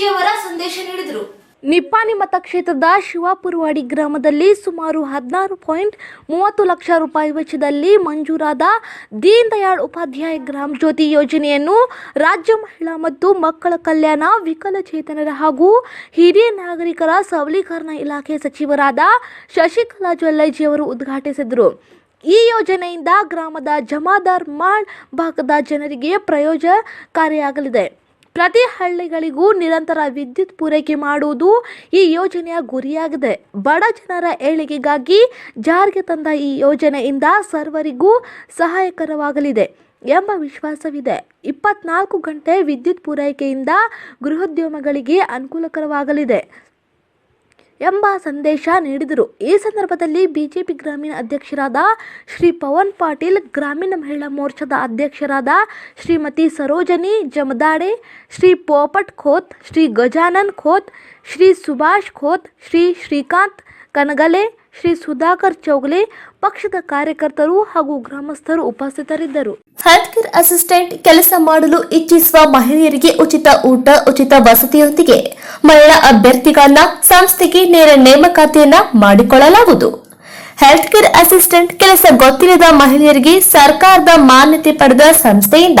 ಸಂದೇಶ ನೀಡಿದರು. ನಿಪ್ಪಾಣಿ ಮತಕ್ಷೇತ್ರದ ಶಿವಾಪುರವಾಡಿ ಗ್ರಾಮದಲ್ಲಿ ಸುಮಾರು ಹದಿನಾರು ಪಾಯಿಂಟ್ ಮೂವತ್ತು ಲಕ್ಷ ರೂಪಾಯಿ ವೆಚ್ಚದಲ್ಲಿ ಮಂಜೂರಾದ ದೀನ್ ದಯಾಳ್ ಉಪಾಧ್ಯಾಯ ಗ್ರಾಮ ಜ್ಯೋತಿ ಯೋಜನೆಯನ್ನು ರಾಜ್ಯ ಮಹಿಳಾ ಮತ್ತು ಮಕ್ಕಳ ಕಲ್ಯಾಣ, ವಿಕಲಚೇತನರ ಹಾಗೂ ಹಿರಿಯ ನಾಗರಿಕರ ಸಬಲೀಕರಣ ಇಲಾಖೆ ಸಚಿವರಾದ ಶಶಿಕಲಾ ಜೊಲ್ಲೆಜಿಯವರು ಉದ್ಘಾಟಿಸಿದರು. ಈ ಯೋಜನೆಯಿಂದ ಗ್ರಾಮದ ಜಮಾದಾರ್ ಮಾಳ್ ಭಾಗದ ಜನರಿಗೆ ಪ್ರಯೋಜನಕಾರಿಯಾಗಲಿದೆ. ಪ್ರತಿ ಹಳ್ಳಿಗಳಿಗೂ ನಿರಂತರ ವಿದ್ಯುತ್ ಪೂರೈಕೆ ಮಾಡುವುದು ಈ ಯೋಜನೆಯ ಗುರಿಯಾಗಿದೆ. ಬಡ ಜನರ ಏಳಿಗೆಗಾಗಿ ಜಾರಿಗೆ ತಂದ ಈ ಯೋಜನೆಯಿಂದ ಸರ್ವರಿಗೂ ಸಹಾಯಕರವಾಗಲಿದೆ ಎಂಬ ವಿಶ್ವಾಸವಿದೆ. ಇಪ್ಪತ್ನಾಲ್ಕು ಗಂಟೆ ವಿದ್ಯುತ್ ಪೂರೈಕೆಯಿಂದ ಗೃಹೋದ್ಯಮಗಳಿಗೆ ಅನುಕೂಲಕರವಾಗಲಿದೆ. ಎಂಬ ಸಂದೇಶ ನೀಡಿದರು. ಈ ಸಂದರ್ಭದಲ್ಲಿ ಬಿಜೆಪಿ ಗ್ರಾಮೀಣ ಅಧ್ಯಕ್ಷರಾದ ಶ್ರೀ ಪವನ್ ಪಾಟೀಲ್, ಗ್ರಾಮೀಣ ಮಹಿಳಾ ಮೋರ್ಚಾದ ಅಧ್ಯಕ್ಷರಾದ ಶ್ರೀಮತಿ ಸರೋಜನಿ ಜಮದಾಡೆ, ಶ್ರೀ ಪೋಪಟ್ ಖೋತ್, ಶ್ರೀ ಗಜಾನನ್ ಖೋತ್, ಶ್ರೀ ಸುಭಾಷ್ ಖೋತ್, ಶ್ರೀ ಶ್ರೀಕಾಂತ್ ಕನಗಲೆ ಶ್ರೀ ಸುಧಾಕರ್ ಚೌಗಲೆ, ಪಕ್ಷದ ಕಾರ್ಯಕರ್ತರು ಹಾಗೂ ಗ್ರಾಮಸ್ಥರು ಉಪಸ್ಥಿತರಿದ್ದರು. ಹೆಲ್ತ್ ಕೇರ್ ಅಸಿಸ್ಟೆಂಟ್ ಕೆಲಸ ಮಾಡಲು ಇಚ್ಛಿಸುವ ಮಹಿಳೆಯರಿಗೆ ಉಚಿತ ಊಟ, ಉಚಿತ ವಸತಿಯೊಂದಿಗೆ ಮಹಿಳಾ ಅಭ್ಯರ್ಥಿಗಳನ್ನ ಸಂಸ್ಥೆಗೆ ನೇರ ನೇಮಕಾತಿಯನ್ನ ಮಾಡಿಕೊಳ್ಳಲಾಗುವುದು. ಹೆಲ್ತ್ ಕೇರ್ ಅಸಿಸ್ಟೆಂಟ್ ಕೆಲಸ ಗೊತ್ತಿಲ್ಲದ ಮಹಿಳೆಯರಿಗೆ ಸರ್ಕಾರದ ಮಾನ್ಯತೆ ಪಡೆದ ಸಂಸ್ಥೆಯಿಂದ